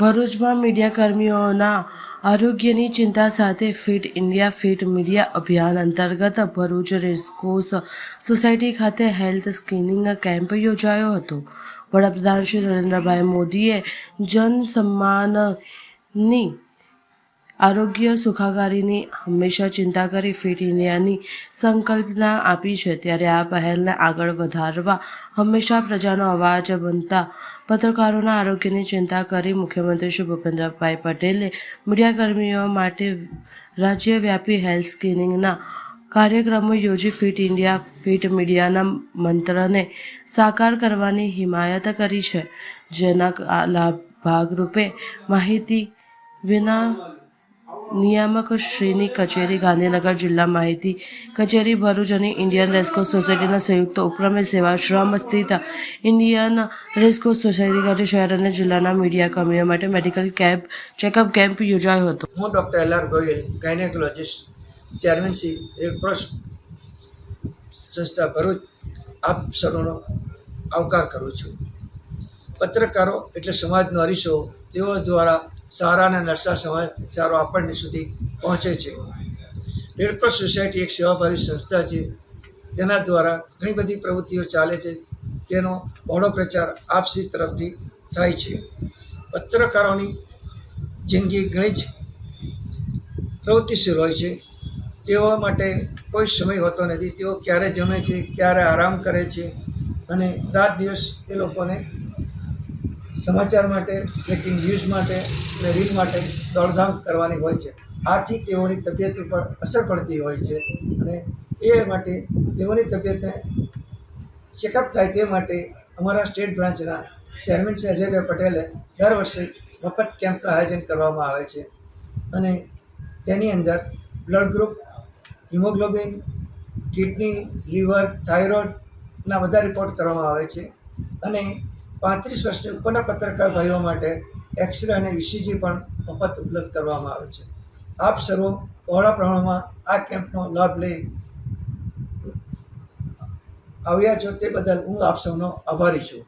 ભરૂચમાં મીડિયાકર્મીઓના આરોગ્યની ચિંતા સાથે ફિટ ઇન્ડિયા, ફિટ મીડિયા અભિયાન અંતર્ગત ભરૂચ રેસકોર્સ સોસાયટી ખાતે હેલ્થ સ્ક્રીનિંગ કેમ્પ યોજાયો હતો. વડાપ્રધાન શ્રી નરેન્દ્રભાઈ મોદીએ જન સન્માનની આરોગ્ય સુખાકારીની હંમેશા ચિંતા કરી ફિટ ઇન્ડિયાની સંકલ્પના આપી છે, ત્યારે આ પહેલને આગળ વધારવા હંમેશા પ્રજાનો અવાજ બનતા પત્રકારોના આરોગ્યની ચિંતા કરી મુખ્યમંત્રી શ્રી ભૂપેન્દ્રભાઈ પટેલે મીડિયાકર્મીઓ માટે રાજ્યવ્યાપી હેલ્થ સ્ક્રીનિંગના કાર્યક્રમો યોજી ફિટ ઇન્ડિયા, ફિટ મીડિયાના મંત્રને સાકાર કરવાની હિમાયત કરી છે, જેના લાભ, ભાગરૂપે માહિતી વિના નિયામક શ્રીની કચેરી, ગાંધીનગર જિલ્લા માહિતી કચેરી, ભરૂચ અને ઇન્ડિયન રેસકોર્સ સોસાયટીના સંયુક્ત ઉપક્રમે સેવાશ્રમ સ્થિત ઇન્ડિયન રેસકોર્સ સોસાયટી ખાતે શહેર અને જિલ્લાના મીડિયા કર્મીઓ માટે મેડિકલ કેમ્પ, ચેકઅપ કેમ્પ યોજાયો હતો. હું doctor L R Goyal, gynaecologist, chairman Shri red cross સંસ્થા ભરૂચ, આપ સર્વનો આવકાર કરું છું. પત્રકારો એટલે સમાજનો અરીસો, તેઓ દ્વારા સારા અને નરસા સમાચારો આપણને સુધી પહોંચે છે. રેડક્રોસ સોસાયટી એક સેવાભાવી સંસ્થા છે. તેના દ્વારા ઘણી બધી પ્રવૃત્તિઓ ચાલે છે. તેનો બહોળો પ્રચાર આપસી તરફથી થાય છે. પત્રકારોની જિંદગી ઘણી જ પ્રવૃત્તિશીલ હોય છે. તેઓ માટે કોઈ સમય હોતો નથી. તેઓ ક્યારે જમે છે, ક્યારે આરામ કરે છે અને રાત દિવસ એ લોકોને સમાચાર માટે બ્રેકિંગ ન્યૂઝ માટે અને રીલ માટે દોડધામ કરવાની હોય છે. આથી તેઓની તબિયત ઉપર અસર પડતી હોય છે અને એ માટે તેઓની તબિયતને ચેકઅપ થાય તે માટે અમારા સ્ટેટ બ્રાન્ચના ચેરમેન શ્રી અજયભાઈ પટેલે દર વર્ષે મફત કેમ્પનું આયોજન કરવામાં આવે છે. અને તેની અંદર blood group haemoglobin kidney liver થાઇરોઇડના બધા રિપોર્ટ કરવામાં આવે છે. અને પાંત્રીસ વર્ષની ઉપરના પત્રકાર ભાઈઓ માટે એક્સરે અને ઇસીજી પણ મફત ઉપલબ્ધ કરવામાં આવે છે. આપ સર્વો બહોળા પ્રમાણમાં આ કેમ્પનો લાભ લઈ આવ્યા છો તે બદલ હું આપ સૌનો આભારી છું.